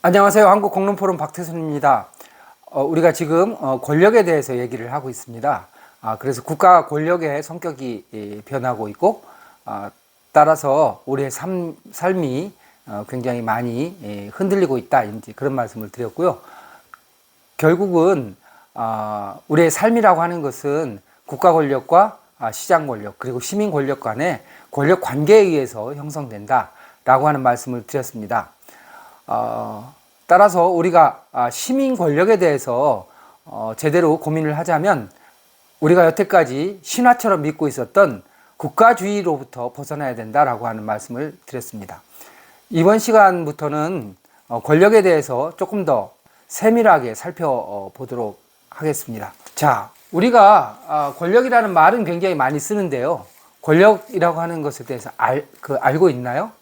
안녕하세요. 한국 공론 포럼 박태순입니다. 어, 우리가 지금 어, 권력에 대해서 얘기를 하고 있습니다. 아, 그래서 국가 권력의 성격이 이, 변하고 있고, 아, 따라서 우리의 삶, 삶이 어, 굉장히 많이 예, 흔들리고 있다. 이제 그런 말씀을 드렸고요. 결국은 아, 우리의 삶이라고 하는 것은 국가 권력과 아, 시장 권력 그리고 시민 권력 간의 권력 관계에 의해서 형성된다라고 하는 말씀을 드렸습니다. 어, 따라서 우리가 아, 시민 권력에 대해서 어, 제대로 고민을 하자면 우리가 여태까지 신화처럼 믿고 있었던 국가주의로부터 벗어나야 된다라고 하는 말씀을 드렸습니다. 이번 시간부터는 어, 권력에 대해서 조금 더 세밀하게 살펴보도록 하겠습니다. 자, 우리가 아, 권력이라는 말은 굉장히 많이 쓰는데요. 권력이라고 하는 것에 대해서 알, 그 알고 있나요?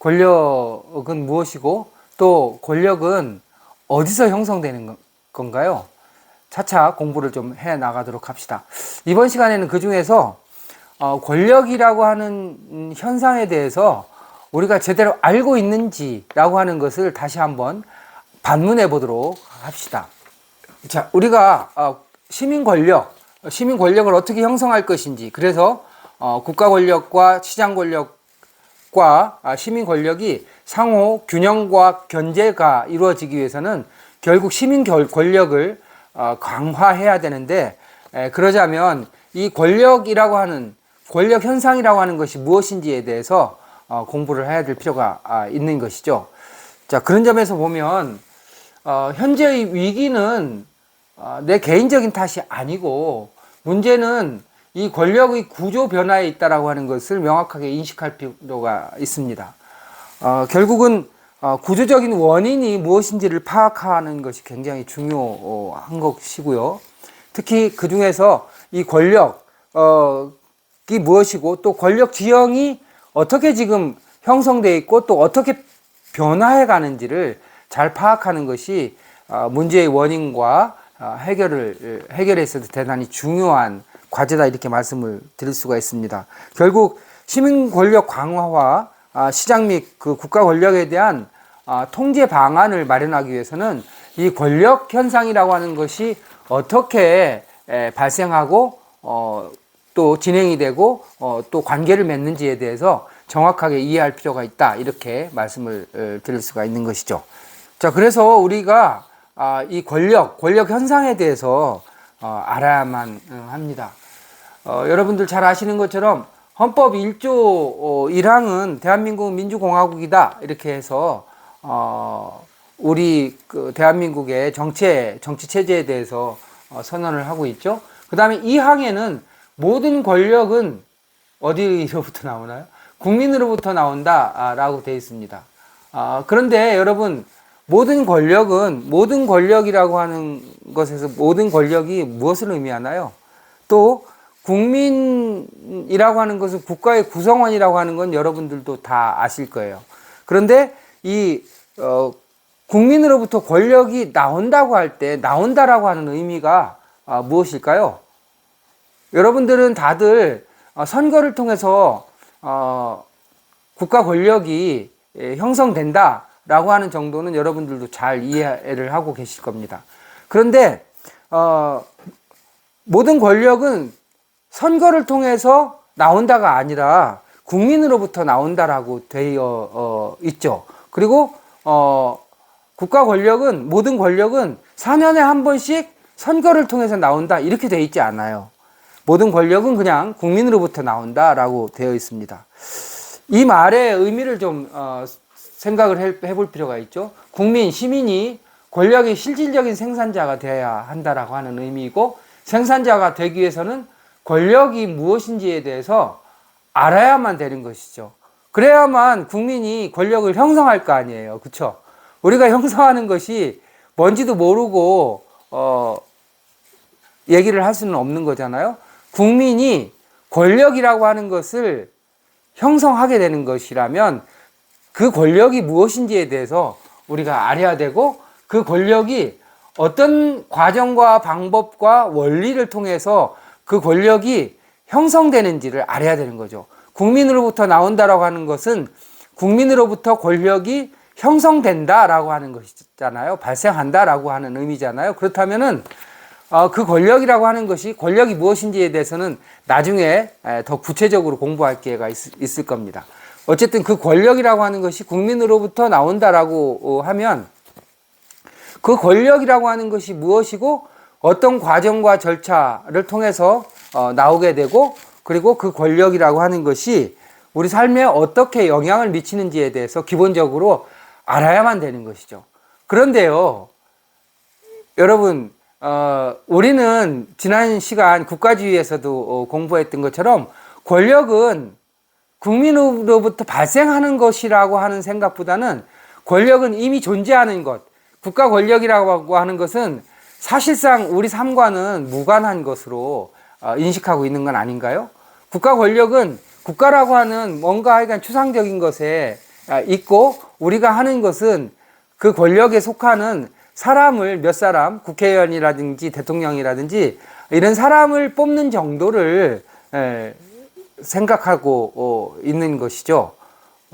권력은 무엇이고 또 권력은 어디서 형성되는 건가요? 차차 공부를 좀 해 나가도록 합시다. 이번 시간에는 그 중에서 어, 권력이라고 하는 현상에 대해서 우리가 제대로 알고 있는지라고 하는 것을 다시 한번 반문해 보도록 합시다. 자, 우리가 어, 시민 권력, 시민 권력을 어떻게 형성할 것인지, 그래서 어, 국가 권력과 시장 권력과 아, 시민 권력이 상호 균형과 견제가 이루어지기 위해서는 결국 시민 권력을 어, 강화해야 되는데 그러자면 이 권력이라고 하는 권력 현상이라고 하는 것이 무엇인지에 대해서 어, 공부를 해야 될 필요가 아, 있는 것이죠. 자 그런 점에서 보면 어, 현재의 위기는 내 개인적인 탓이 아니고 문제는 이 권력의 구조 변화에 있다라고 하는 것을 명확하게 인식할 필요가 있습니다. 어, 결국은 어, 구조적인 원인이 무엇인지를 파악하는 것이 굉장히 중요한 것이고요. 특히 그 중에서 이 권력이 무엇이고 또 권력 지형이 어떻게 지금 형성되어 있고 또 어떻게 변화해 가는지를 잘 파악하는 것이 어, 문제의 원인과 어, 해결을 해결에 있어서 대단히 중요한 과제다 이렇게 말씀을 드릴 수가 있습니다. 결국 시민 권력 강화와 아, 시장 및 그 국가 권력에 대한 아, 통제 방안을 마련하기 위해서는 이 권력 현상이라고 하는 것이 어떻게 발생하고 어, 또 진행이 되고 어, 또 관계를 맺는지에 대해서 정확하게 이해할 필요가 있다 이렇게 말씀을 어, 드릴 수가 있는 것이죠. 자 그래서 우리가 아, 이 권력 권력 현상에 대해서 알아야만 합니다. 여러분들 잘 아시는 것처럼 헌법 1조 1항은 어, 대한민국 민주공화국이다 이렇게 해서 어 우리 그 대한민국의 정체 정치 체제에 대해서 어 선언을 하고 있죠. 그다음에 이 항에는 모든 권력은 어디로부터 나오나요? 국민으로부터 나온다라고 되어 있습니다. 아, 그런데 여러분 모든 권력은 모든 권력이라고 하는 것에서 모든 권력이 무엇을 의미하나요? 또 국민이라고 하는 것은 국가의 구성원이라고 하는 건 여러분들도 다 아실 거예요. 그런데 이 어, 국민으로부터 권력이 나온다고 할 때 나온다라고 하는 의미가 아, 무엇일까요? 여러분들은 다들 어, 선거를 통해서 어, 국가 권력이 예, 형성된다라고 하는 정도는 여러분들도 잘 이해를 하고 계실 겁니다. 그런데 어, 모든 권력은 선거를 통해서 나온다가 아니라 국민으로부터 나온다라고 되어 어, 있죠. 그리고 어, 국가 권력은 모든 권력은 4년에 한 번씩 선거를 통해서 나온다 이렇게 되어 있지 않아요. 모든 권력은 그냥 국민으로부터 나온다라고 되어 있습니다. 이 말의 의미를 좀 어, 생각을 해, 볼 필요가 있죠. 국민, 시민이 권력의 실질적인 생산자가 되어야 한다라고 하는 의미이고 생산자가 되기 위해서는 권력이 무엇인지에 대해서 알아야만 되는 것이죠. 그래야만 국민이 권력을 형성할 거 아니에요. 그쵸? 우리가 형성하는 것이 뭔지도 모르고, 어, 얘기를 할 수는 없는 거잖아요. 국민이 권력이라고 하는 것을 형성하게 되는 것이라면 그 권력이 무엇인지에 대해서 우리가 알아야 되고 그 권력이 어떤 과정과 방법과 원리를 통해서 그 권력이 형성되는지를 알아야 되는 거죠. 국민으로부터 나온다라고 하는 것은 국민으로부터 권력이 형성된다라고 하는 것이잖아요. 발생한다라고 하는 의미잖아요. 그렇다면은 어, 그 권력이라고 하는 것이 권력이 무엇인지에 대해서는 나중에 에, 더 구체적으로 공부할 기회가 있, 을 겁니다. 어쨌든 그 권력이라고 하는 것이 국민으로부터 나온다라고 어, 하면 그 권력이라고 하는 것이 무엇이고 어떤 과정과 절차를 통해서 어, 나오게 되고 그리고 그 권력이라고 하는 것이 우리 삶에 어떻게 영향을 미치는지에 대해서 기본적으로 알아야만 되는 것이죠. 그런데요, 여러분, 어, 우리는 지난 시간 국가주의에서도 어, 공부했던 것처럼 권력은 국민으로부터 발생하는 것이라고 하는 생각보다는 권력은 이미 존재하는 것, 국가 권력이라고 하는 것은 사실상 우리 삶과는 무관한 것으로 어, 인식하고 있는 건 아닌가요? 국가 권력은 국가라고 하는 뭔가 하여간 추상적인 것에 아, 있고 우리가 하는 것은 그 권력에 속하는 사람을 몇 사람 국회의원이라든지 대통령이라든지 이런 사람을 뽑는 정도를 에, 생각하고 어, 있는 것이죠.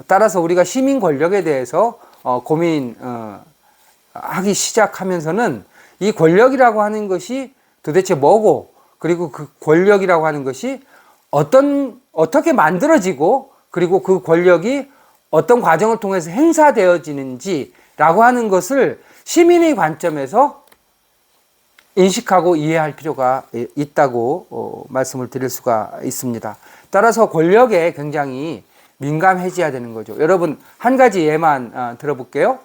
따라서 우리가 시민 권력에 대해서 어, 고민 어, 하기 시작하면서는 이 권력이라고 하는 것이 도대체 뭐고 그리고 그 권력이라고 하는 것이 어떤 어떻게 만들어지고 그리고 그 권력이 어떤 과정을 통해서 행사되어지는지라고 하는 것을 시민의 관점에서 인식하고 이해할 필요가 있다고 어, 말씀을 드릴 수가 있습니다. 따라서 권력에 굉장히 민감해져야 되는 거죠. 여러분 한 가지 예만 어, 들어볼게요.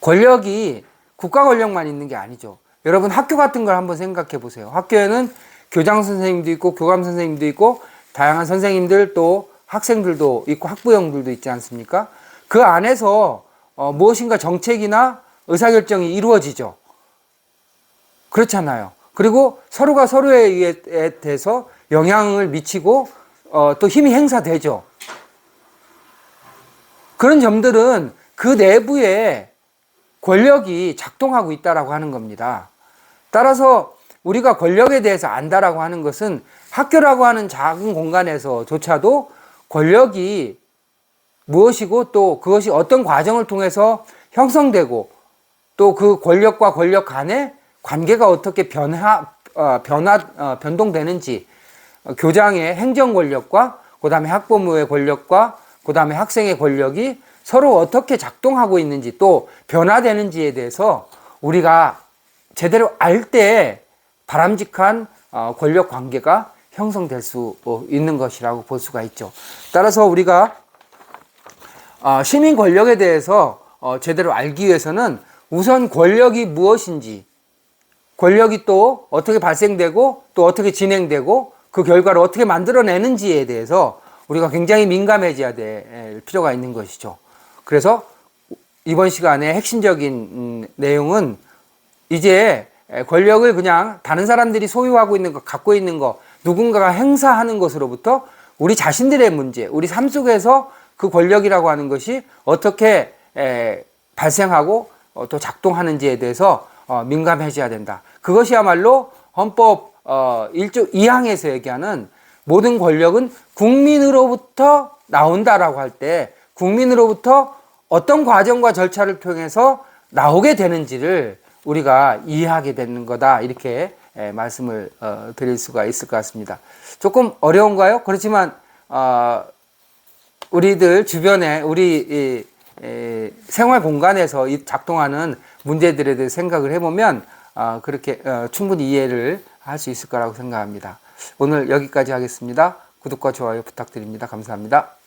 권력이 국가 권력만 있는 게 아니죠. 여러분 학교 같은 걸 한번 생각해 보세요. 학교에는 교장 선생님도 있고 교감 선생님도 있고 다양한 선생님들 또 학생들도 있고 학부형들도 있지 않습니까? 그 안에서 어, 무엇인가 정책이나 의사결정이 이루어지죠. 그렇잖아요. 그리고 서로가 서로에 대해서 영향을 미치고 어, 또 힘이 행사되죠. 그런 점들은 그 내부에 권력이 작동하고 있다라고 하는 겁니다. 따라서 우리가 권력에 대해서 안다라고 하는 것은 학교라고 하는 작은 공간에서조차도 권력이 무엇이고 또 그것이 어떤 과정을 통해서 형성되고 또 그 권력과 권력 간의 관계가 어떻게 변화, 어, 변화, 어, 변동되는지 어, 교장의 행정 권력과 그 다음에 학부모의 권력과 그 다음에 학생의 권력이 서로 어떻게 작동하고 있는지 또 변화되는지에 대해서 우리가 제대로 알 때 바람직한 어, 권력 관계가 형성될 수 어, 있는 것이라고 볼 수가 있죠. 따라서 우리가 어, 시민 권력에 대해서 제대로 알기 위해서는 우선 권력이 무엇인지, 권력이 또 어떻게 발생되고 또 어떻게 진행되고 그 결과를 어떻게 만들어내는지에 대해서 우리가 굉장히 민감해져야 될 필요가 있는 것이죠. 그래서 이번 시간에 핵심적인 음, 내용은 이제 권력을 그냥 다른 사람들이 소유하고 있는 것, 갖고 있는 것, 누군가가 행사하는 것으로부터 우리 자신들의 문제, 우리 삶 속에서 그 권력이라고 하는 것이 어떻게 발생하고 어, 또 작동하는지에 대해서 어, 민감해져야 된다. 그것이야말로 헌법 1조 어, 2항에서 얘기하는 모든 권력은 국민으로부터 나온다라고 할 때 국민으로부터 어떤 과정과 절차를 통해서 나오게 되는지를 우리가 이해하게 되는 거다 이렇게 말씀을 드릴 수가 있을 것 같습니다. 조금 어려운가요? 그렇지만 우리들 주변에 우리 생활 공간에서 작동하는 문제들에 대해 생각을 해보면 어, 그렇게 어, 충분히 이해를 할 수 있을 거라고 생각합니다. 오늘 여기까지 하겠습니다. 구독과 좋아요 부탁드립니다. 감사합니다.